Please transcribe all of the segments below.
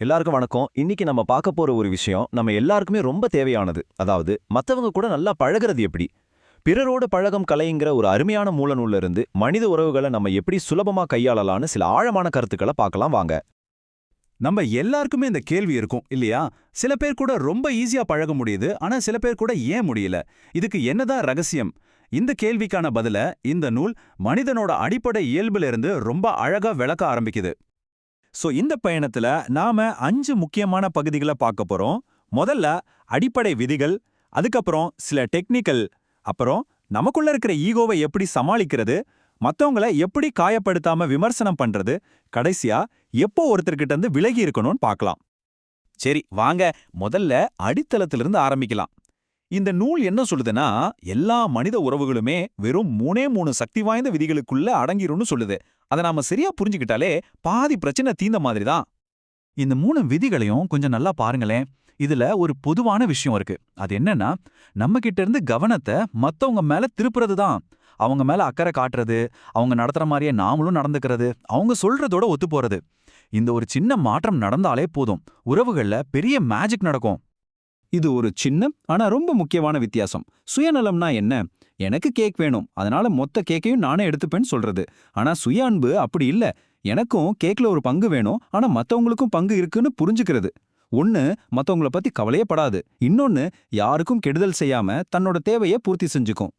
எல்லாருக்கும் வணக்கம். இன்னைக்கு நம்ம பார்க்க போற ஒரு விஷயம் நம்ம எல்லாருக்குமே ரொம்ப தேவையானது. அதாவது மத்தவங்க கூட நல்லா பழகுறது எப்படி? பிறரோட பழகம் கலைங்கிற ஒரு அருமையான மூலநூல்ல இருந்து மனித உறவுகளை நம்ம எப்படி சுலபமா கையாளலாம்னு சில ஆழமான கருத்துக்களை பார்க்கலாம் வாங்க. நம்ம எல்லாருக்குமே இந்த கேள்வி இருக்கும் இல்லையா? சில பேர் கூட ரொம்ப ஈஸியா பழக முடியுது ஆனா சில பேர் கூட ஏன் முடியல? இதுக்கு என்னதான் ரகசியம்? இந்த கேள்விக்கான பதில இந்த நூல் மனிதனோட அடிப்படை இயல்புல இருந்து ரொம்ப அழகா விளக்க ஆரம்பிக்குது. சோ இந்த பயணத்துல நாம அஞ்சு முக்கியமான பகுதிகளை பார்க்க போறோம். முதல்ல அடிப்படை விதிகள் அதுக்கப்புறம் சில டெக்னிக்கல் அப்புறம் நமக்குள்ள இருக்கிற ஈகோவை எப்படி சமாளிக்கிறது மத்தவங்கள எப்படி காயப்படுத்தாம விமர்சனம் பண்றது கடைசியா எப்போ ஒருத்தர்கிட்ட இருந்து விலகி இருக்கணும்னு பார்க்கலாம். சரி வாங்க முதல்ல அடித்தளத்திலிருந்து ஆரம்பிக்கலாம். இந்த நூல் என்ன சொல்லுதுன்னா எல்லா மனித உறவுகளுமே வெறும் மூணே மூணு சக்தி வாய்ந்த விதிகளுக்குள்ள அடங்கிரும்னு சொல்லுது. அதை நாம சரியா புரிஞ்சுக்கிட்டாலே பாதி பிரச்சனை தீந்த மாதிரி தான். இந்த மூணு விதிகளையும் கொஞ்சம் நல்லா பாருங்களேன். இதுல ஒரு பொதுவான விஷயம் இருக்கு. அது என்னன்னா நம்ம கிட்ட இருந்து கவனத்தை மத்தவங்க மேல திருப்புறது தான். அவங்க மேல அக்கறை காட்டுறது அவங்க நடத்துற மாதிரியே நாமளும் நடந்துக்கிறது அவங்க சொல்றதோட ஒத்து போறது. இந்த ஒரு சின்ன மாற்றம் நடந்தாலே போதும். உறவுகள்ல பெரிய மேஜிக் நடக்கும். இது ஒரு சின்ன ஆனா ரொம்ப முக்கியமான வித்தியாசம். சுயநலம்னா என்ன? எனக்கு கேக் வேணும். அதனால மொத்த கேக்கையும் நானே எடுத்துப்பேன்னு சொல்றது. ஆனா சுய அன்பு அப்படி இல்ல. எனக்கும் கேக்ல ஒரு பங்கு வேணும். ஆனா மத்தவங்களுக்கும் பங்கு இருக்குன்னு புரிஞ்சுக்கிறது. ஒன்னு மத்தவங்கள பத்தி கவலையே படாது. இன்னொன்னு யாருக்கும் கெடுதல் செய்யாம தன்னோட தேவையை பூர்த்தி செஞ்சுக்கும்.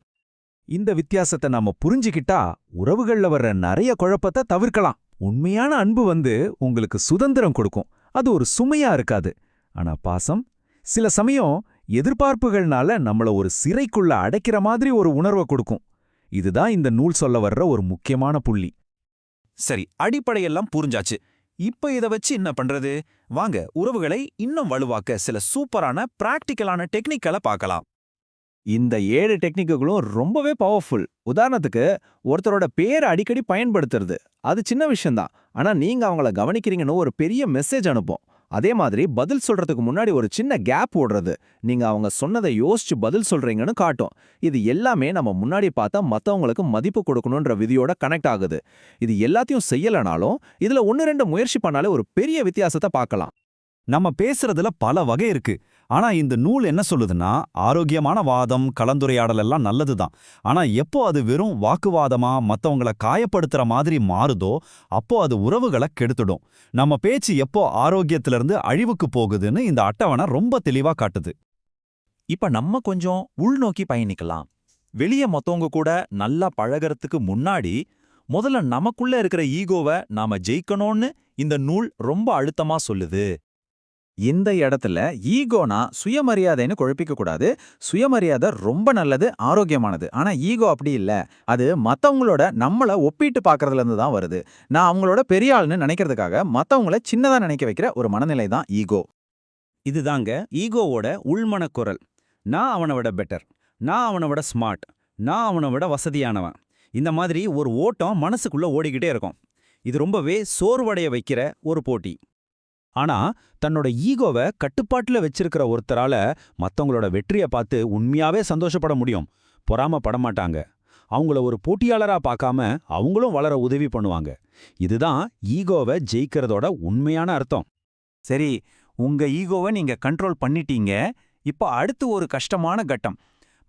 இந்த வித்தியாசத்தை நாம புரிஞ்சுக்கிட்டா உறவுகள்ல வர்ற நிறைய குழப்பத்தை தவிர்க்கலாம். உண்மையான அன்பு வந்து உங்களுக்கு சுதந்திரம் கொடுக்கும். அது ஒரு சுமையா இருக்காது. ஆனா பாசம் சில சமயம் எதிர்பார்ப்புகள்னால நம்மள ஒரு சிறைக்குள்ள அடைக்கிற மாதிரி ஒரு உணர்வை கொடுக்கும். இதுதான் இந்த நூல் சொல்ல வர்ற ஒரு முக்கியமான புள்ளி. சரி அடிப்படையெல்லாம் புரிஞ்சாச்சு. இப்ப இத வச்சு என்ன பண்றது? வாங்க உறவுகளை இன்னும் வலுவாக்க சில சூப்பரான பிராக்டிக்கலான டெக்னிக்களை பார்க்கலாம். இந்த ஏழு டெக்னிக்குகளும் ரொம்பவே பவர்ஃபுல். உதாரணத்துக்கு ஒருத்தரோட பேரை அடிக்கடி பயன்படுத்துறது. அது சின்ன விஷயம்தான். ஆனா நீங்க அவங்கள கவனிக்கிறீங்கன்னு ஒரு பெரிய மெசேஜ் அனுப்பும். அதே மாதிரி பதில் சொல்றதுக்கு முன்னாடி ஒரு சின்ன கேப் ஓடுறது. நீங்க அவங்க சொன்னதை யோசிச்சு பதில் சொல்றீங்கன்னு காட்டும். இது எல்லாமே நம்ம முன்னாடி பார்த்தா மத்தவங்களுக்கு மதிப்பு கொடுக்கணுன்ற விதியோட கனெக்ட் ஆகுது. இது எல்லாத்தையும் செய்யலனாலும் இதுல ஒன்னு ரெண்டு முயற்சி பண்ணாலே ஒரு பெரிய வித்தியாசத்தை பார்க்கலாம். நம்ம பேசுறதுல பல வகை இருக்கு. ஆனா இந்த நூல் என்ன சொல்லுதுன்னா ஆரோக்கியமான வாதம் கலந்துரையாடல் எல்லாம் நல்லதுதான். ஆனா எப்போ அது வெறும் வாக்குவாதமா மத்தவங்கள காயப்படுத்துற மாதிரி மாறுதோ அப்போ அது உறவுகளை கெடுத்துடும். நம்ம பேச்சு எப்போ ஆரோக்கியத்திலிருந்து அழிவுக்கு போகுதுன்னு இந்த அட்டவணை ரொம்ப தெளிவா காட்டுது. இப்ப நம்ம கொஞ்சம் உள்நோக்கி பயணிக்கலாம். வெளிய மத்தவங்க கூட நல்லா பழகறதுக்கு முன்னாடி முதல்ல நமக்குள்ள இருக்கிற ஈகோவை நாம ஜெயிக்கணும்னு இந்த நூல் ரொம்ப அழுத்தமா சொல்லுது. இந்த இடத்துல ஈகோனா சுயமரியாதைன்னு குழப்பிக்க கூடாது. சுயமரியாதை ரொம்ப நல்லது ஆரோக்கியமானது. ஆனா ஈகோ அப்படி இல்ல. அது மத்தவங்களோட நம்மள ஒப்பிட்டு பார்க்கறதுல இருந்து தான் வருது. நான் அவங்களோட பெரிய ஆள்னு நினைக்கிறதுக்காக மத்தவங்கள சின்னதா நினைக்க வைக்கிற ஒரு மனநிலை தான் ஈகோ. இதுதாங்க ஈகோவோட உள்மனக்குரல் நான் அவனை விட பெட்டர் நான் அவனை விட ஸ்மார்ட் நான் அவனை விட வசதியானவன். இந்த மாதிரி ஒரு ஓட்டம் மனசுக்குள்ள ஓடிக்கிட்டே இருக்கும். இது ரொம்பவே சோர்வடைய வைக்கிற ஒரு போட்டி. ஆனா தன்னோட ஈகோவை கட்டுப்பாட்டுல வச்சிருக்கிற ஒருத்தரால மத்தவங்களோட வெற்றிய பார்த்து உண்மையாவே சந்தோஷப்பட முடியும். பொறாம படமாட்டாங்க அவங்கள ஒரு போட்டியாளரா பார்க்காம அவங்களும் வளர உதவி பண்ணுவாங்க. இதுதான் ஈகோவை ஜெயிக்கிறதோட உண்மையான அர்த்தம். சரி உங்க ஈகோவை நீங்க கண்ட்ரோல் பண்ணிட்டீங்க. இப்ப அடுத்து ஒரு கஷ்டமான கட்டம்.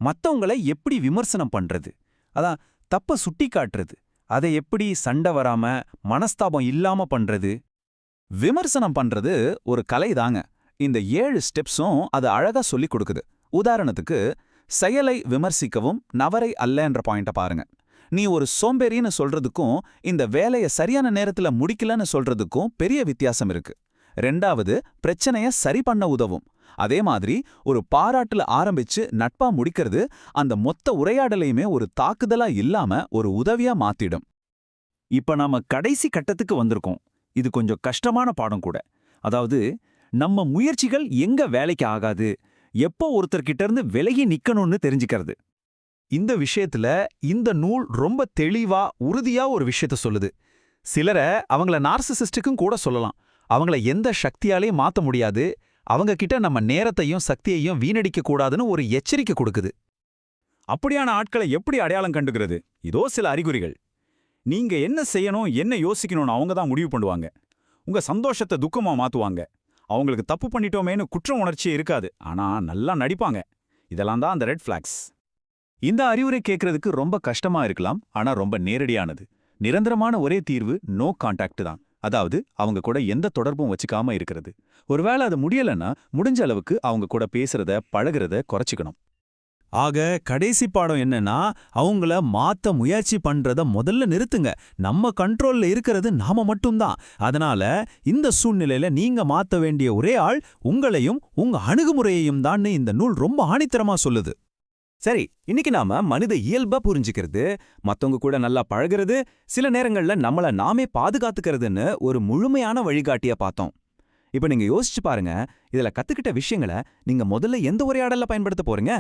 மத்தவங்கள எப்படி விமர்சனம் பண்றது? அதான் தப்ப சுட்டி காட்டுறது அதை எப்படி சண்டை வராம மனஸ்தாபம் இல்லாம பண்றது? விமர்சனம் பண்றது ஒரு கலை தாங்க இந்த ஏழு ஸ்டெப்ஸும் அது அழகா சொல்லிக் கொடுக்குது. உதாரணத்துக்கு செயலை விமர்சிக்கவும் நவரை அல்லன்ற பாயிண்ட பாருங்க. நீ ஒரு சோம்பேறின்னு சொல்றதுக்கும் இந்த வேலைய சரியான நேரத்துல முடிக்கலன்னு சொல்றதுக்கும் பெரிய வித்தியாசம் இருக்கு. ரெண்டாவது பிரச்சனைய சரி பண்ண உதவும். அதே மாதிரி ஒரு பாராட்டுல ஆரம்பிச்சு நட்பா முடிக்கிறது அந்த மொத்த உரையாடலையுமே ஒரு தாக்குதலா இல்லாம ஒரு உதவியா மாத்திடும். இப்ப நாம கடைசி கட்டத்துக்கு வந்திருக்கோம். இது கொஞ்சம் கஷ்டமான பாடம் கூட. அதாவது நம்ம முயற்சிகள் எங்க வேலைக்கு ஆகாது எப்போ ஒருத்தர்கிட்ட இருந்து விலகி நிக்கணும்னு தெரிஞ்சுக்கிறது. இந்த விஷயத்துல இந்த நூல் ரொம்ப தெளிவா உறுதியா ஒரு விஷயத்த சொல்லுது. சிலரை அவங்கள நார்சிசிஸ்டுக்கும் கூட சொல்லலாம். அவங்கள எந்த சக்தியாலையும் மாத்த முடியாது. அவங்க கிட்ட நம்ம நேரத்தையும் சக்தியையும் வீணடிக்க கூடாதுன்னு ஒரு எச்சரிக்கை கொடுக்குது. அப்படியான ஆட்களை எப்படி அடையாளம் கண்டுகிறது இதோ சில அறிகுறிகள். நீங்க என்ன செய்யணும் என்ன யோசிக்கணும்னு அவங்க தான் முடிவு பண்ணுவாங்க. உங்க சந்தோஷத்தை துக்கமா மாத்துவாங்க. அவங்களுக்கு தப்பு பண்ணிட்டோமேனு குற்ற உணர்ச்சியே இருக்காது. ஆனா நல்லா நடிப்பாங்க. இதெல்லாம் தான் அந்த ரெட் ஃபிளாக்ஸ் இந்த அறிவுரை கேட்கறதுக்கு ரொம்ப கஷ்டமா இருக்கலாம். ஆனா ரொம்ப நேரடியானது. நிரந்தரமான ஒரே தீர்வு நோ கான்டாக்ட் தான். அதாவது அவங்க கூட எந்த தொடர்பும் வச்சுக்காம இருக்கிறது. ஒருவேளை அது முடியலன்னா முடிஞ்ச அளவுக்கு அவங்க கூட பேசுறத பழகுறத குறைச்சிக்கணும். ஆக கடைசி பாடம் என்னன்னா அவங்கள மாத்த முயற்சி பண்றத முதல்ல நிறுத்துங்க. நம்ம கண்ட்ரோல்ல இருக்கிறது நாம மட்டும்தான். அதனால இந்த சூழ்நிலையில நீங்க மாத்த வேண்டிய ஒரே ஆள் உங்களையும் உங்க அணுகுமுறையையும் தான் இந்த நூல் ரொம்ப ஆணித்தரமா சொல்லுது. சரி இன்னைக்கு நாம மனித இயல்பா புரிஞ்சுக்கிறது மத்தவங்க கூட நல்லா பழகுறது சில நேரங்கள்ல நம்மள நாமே பாதுகாத்துக்கிறதுன்னு ஒரு முழுமையான வழிகாட்டிய பார்த்தோம். இப்ப நீங்க யோசிச்சு பாருங்க இதுல கத்துக்கிட்ட விஷயங்களை நீங்க முதல்ல எந்த உரையாடல்ல பயன்படுத்த போறீங்க?